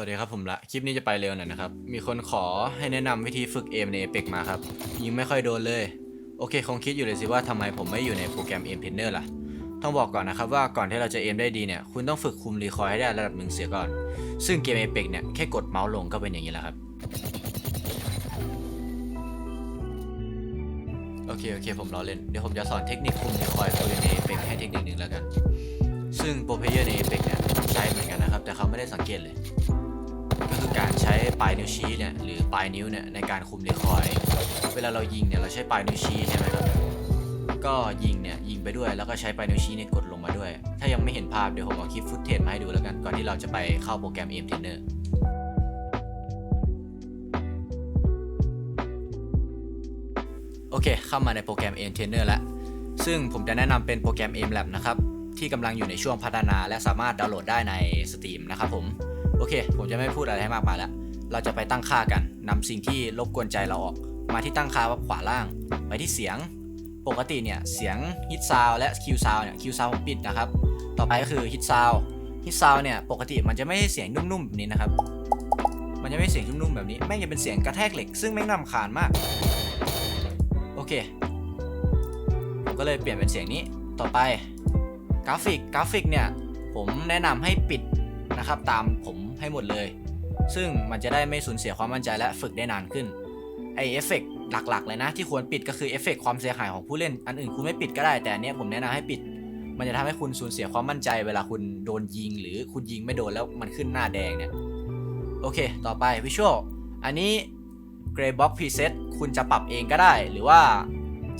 วัสดีครับผมละ คลิปนี้จะไปเร็วหน่อยนะครับ มีคนขอให้แนะนำวิธีฝึกเอมใน Apex มาครับ ยิงไม่ค่อยโดนเลย โอเคคงคิดอยู่เลยสิว่าทำไมผมไม่อยู่ในโปรแกรม Aim Trainer ล่ะ ต้องบอกก่อนนะครับว่าก่อนที่เราจะเอมได้ดีเนี่ย คุณต้องฝึกคุมรีคอยให้ได้ระดับหนึ่งเสียก่อน ซึ่งเกม Apex เนี่ยแค่กดเมาส์ลงก็เป็นอย่างนี้แหละครับ โอเคโอเคผมรอเล่น เดี๋ยวผมจะสอนเทคนิคคุมรีคอยล์ปืนใน Apex ให้เทคนิคหนึ่งแล้วกัน ซึ่งโปรเพเยอร์ใน Apex เนี่ยใช้เหมือนกันนะครับ แต่เขาไม่ได้สังเกตเลย ปลายนิ้วชี้เนี่ยหรือปลายนิ้วเนี่ยในการคุมรีคอย เวลาเรายิงเนี่ยเราใช้ปลายนิ้วชี้ใช่ไหมครับ ก็ยิงเนี่ยยิงไปด้วยแล้วก็ใช้ปลายนิ้วชี้เนี่ยกดลงมาด้วย ถ้ายังไม่เห็นภาพเดี๋ยวผมเอาคลิปฟุตเทจมาให้ดูแล้วกันก่อนที่เราจะไปเข้าโปรแกรม Aim Trainer โอเค เข้ามาในโปรแกรม Aim Trainer แล้ว ซึ่งผมจะแนะนำเป็นโปรแกรม Aim Lab นะครับที่กำลังอยู่ในช่วงพัฒนาและสามารถดาวน์โหลดได้ใน Steam นะครับผม โอเค ผมจะไม่พูดอะไรให้มากมายแล้ว เราจะไปตั้งค่ากันนำสิ่งที่รบกวนใจเราออก มาที่ตั้งค่าว่าขวาล่าง ไปที่เสียง ปกติเนี่ยเสียง hit sound และ Q sound เนี่ย Q sound ผมปิดนะครับ ต่อไปก็คือ hit sound hit sound เนี่ยปกติมันจะไม่ใช่เสียงนุ่มๆแบบนี้นะครับ มันจะไม่ใช่เสียงนุ่มๆแบบนี้แม่งจะเป็นเสียงกระแทกเหล็ก ซึ่งแม่งนำคาญมาก โอเคผมก็เลยเปลี่ยนเป็นเสียงนี้ต่อไปกราฟิกกราฟิกเนี่ยผมแนะนำให้ปิดนะครับตามผมให้หมดเลย ซึ่งมันจะได้ไม่สูญเสียความมั่นใจและฝึกได้นานขึ้นไอเอฟเฟกต์หลักๆ เลยนะ ที่ควรปิดก็คือเอฟเฟกต์ความเสียหายของผู้เล่น อันอื่นคุณไม่ปิดก็ได้แต่อันเนี้ยผมแนะนำให้ปิด มันจะทำให้คุณสูญเสียความมั่นใจ เวลาคุณโดนยิง หรือคุณยิงไม่โดนแล้วมันขึ้นหน้าแดงเนี่ยโอเค ต่อไปวิชวลอันนี้ Gray Box Preset คุณจะปรับเองก็ได้ หรือว่า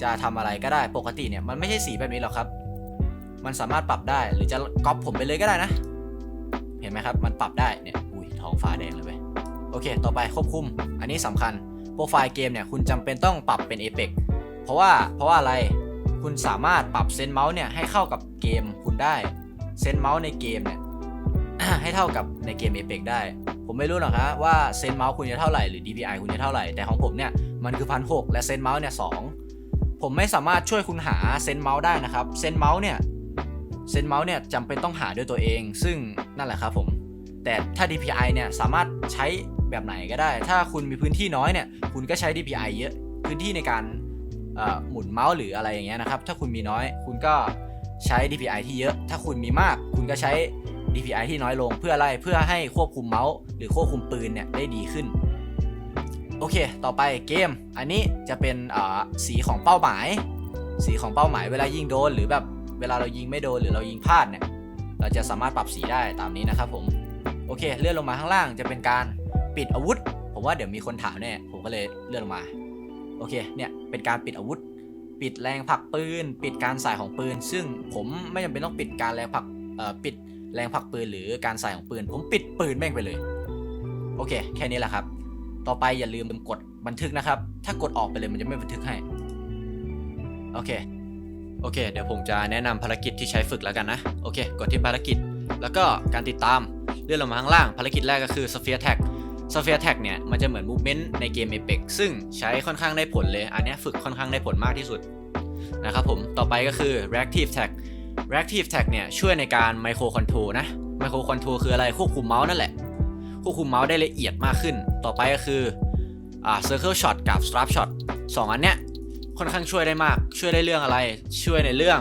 จะทำอะไรก็ได้ปกติเนี่ยมันไม่ใช่สีแบบนี้หรอกครับ มันสามารถปรับได้หรือจะก๊อปผมไปเลยก็ได้นะ เห็นไหมครับ มันปรับได้เนี่ยอุ้ย ท้องฟ้าแดงเลยเว้ยโอเค ต่อไปควบคุม อันนี้สำคัญโปรไฟล์เกมเนี่ยคุณจำเป็นต้องปรับเป็น Apex เพราะว่าเพราะว่าอะไรคุณสามารถปรับเซนเมาส์เนี่ยให้เข้ากับเกมคุณได้เซนเมาส์ในเกมเนี่ยให้เท่ากับในเกม Apex ได้ ผมไม่รู้หรอกครับว่าเซนเมาส์คุณจะเท่าไหร่หรือ DPI คุณจะเท่าไหร่แต่ของผมเนี่ยมันคือพันหและเซนเมาส์เนี่ยสผมไม่สามารถช่วยคุณหาเซนเมาส์ได้นะครับเซนเมาส์เนี่ยเซนเมาส์เนี่ยจำเป็นต้องหาด้วยตัวเอง ซึ่งนั่นแหละครับผม แต่ถ้า DPI เนี่ยสามารถใช้แบบไหนก็ได้ ถ้าคุณมีพื้นที่น้อยเนี่ยคุณก็ใช้ DPI เยอะพื้นที่ในการหมุนเมาส์หรืออะไรอย่างเงี้ยนะครับ ถ้าคุณมีน้อยคุณก็ใช้ DPI ที่เยอะ ถ้าคุณมีมาก คุณก็ใช้ DPI ที่น้อยลงเพื่ออะไรเพื่อให้ควบคุมเมาส์ หรือควบคุมปืนเนี่ยได้ดีขึ้น โอเค ต่อไปเกม อันนี้จะเป็นสีของเป้าหมาย สีของเป้าหมายเวลายิงโดน หรือแบบเวลาเรายิงไม่โดนหรือเรายิงพลาดเนี่ยเราจะสามารถปรับสีได้ตามนี้นะครับผม โอเค เลื่อนลงมาข้างล่างจะเป็นการปิดอาวุธ ผมว่าเดี๋ยวมีคนถามแน่ผมก็เลยเลื่อนลงมา โอเค เนี่ยเป็นการปิดอาวุธ ปิดแรงผลักปืน ปิดการใส่ของปืน ซึ่งผมไม่จำเป็นต้องปิดการแรงผลักปิดแรงผลักปืนหรือการใส่ของปืน ผมปิดปืนแม่งไปเลย โอเค แค่นี้แหละครับ ต่อไปอย่าลืมกดบันทึกนะครับ ถ้ากดออกไปเลยมันจะไม่บันทึกให้ โอเค โอเค เดี๋ยวผมจะแนะนำภารกิจที่ใช้ฝึกแล้วกันนะ โอเค กดที่ภารกิจ แล้วก็การติดตาม เลื่อนลงมาข้างล่าง ภารกิจแรกก็คือ Sphere Tag Sphere Tag เนี่ย มันจะเหมือน Movement ในเกม Apex ซึ่งใช้ค่อนข้างได้ผลเลย อันนี้ฝึกค่อนข้างได้ผลมากที่สุดนะครับผม ต่อไปก็คือ Reactive Tag Reactive Tag เนี่ย ช่วยในการ Micro Control นะ Micro Control คืออะไร ควบคุมเมาส์นั่นแหละ ควบคุมเมาส์ได้ละเอียดมากขึ้น ต่อไปก็คืออ่า Circle Shot กับ Strap Shot สองอันเนี้ยค่อนข้างช่วยได้มาก ช่วยได้เรื่องอะไร ช่วยในเรื่อง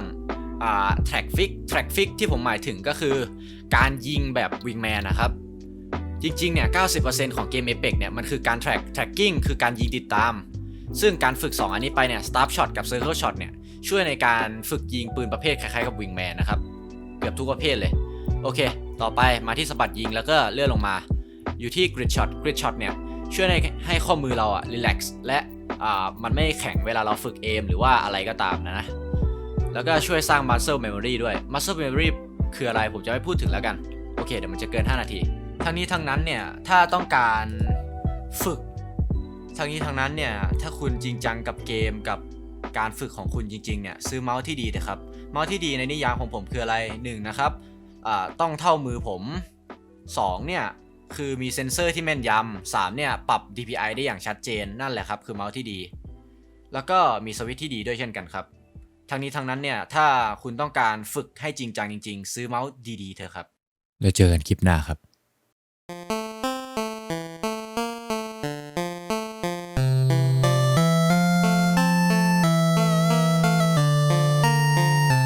อ่า track fix track fix ที่ผมหมายถึงก็คือการยิงแบบ wingman นะครับ จริงๆ เนี่ย 90%ของเกม Apex เนี่ย มันคือการ track tracking คือการยิงติดตาม ซึ่งการฝึก 2 อันนี้ไปเนี่ย Starp Shot กับ Circle Shot เนี่ย ช่วยในการฝึกยิงปืนประเภทคล้ายๆกับ wingman นะครับ เกือบทุกประเภทเลย โอเค ต่อไปมาที่สะบัดยิงแล้วก็เลื่อนลงมา อยู่ที่ grid shot grid shot เนี่ยช่วยในให้ข้อมือเราอะ relax และอ่ามันไม่แข็งเวลาเราฝึกเอมหรือว่าอะไรก็ตามนะนะ แล้วก็ช่วยสร้าง muscle memory ด้วย muscle memory คืออะไรผมจะไม่พูดถึงแล้วกัน โอเค เดี๋ยวมันจะเกิน 5 นาที ทั้งนี้ทั้งนั้นเนี่ย ถ้าต้องการฝึก ทั้งนี้ทั้งนั้นเนี่ย ถ้าคุณจริงจังกับเกมกับการฝึกของคุณจริงๆเนี่ยซื้อเมาส์ที่ดีเถอะครับ เมาส์ที่ดีในนิยามของผมคืออะไร 1 นะครับอ่าต้องเท่ามือผม 2 เนี่ย คือมีเซ็นเซอร์ที่แม่นยำ3เนี่ย ปรับ DPI ได้อย่างชัดเจนนั่นแหละครับ คือเมาส์ที่ดี แล้วก็มีสวิตช์ที่ดีด้วยเช่นกันครับ ทั้งนี้ทั้งนั้นเนี่ย ถ้าคุณต้องการฝึกให้จริงจังจริง ๆ ซื้อเมาส์ดีๆเถอะครับ แล้วเจอกันคลิปหน้าครับ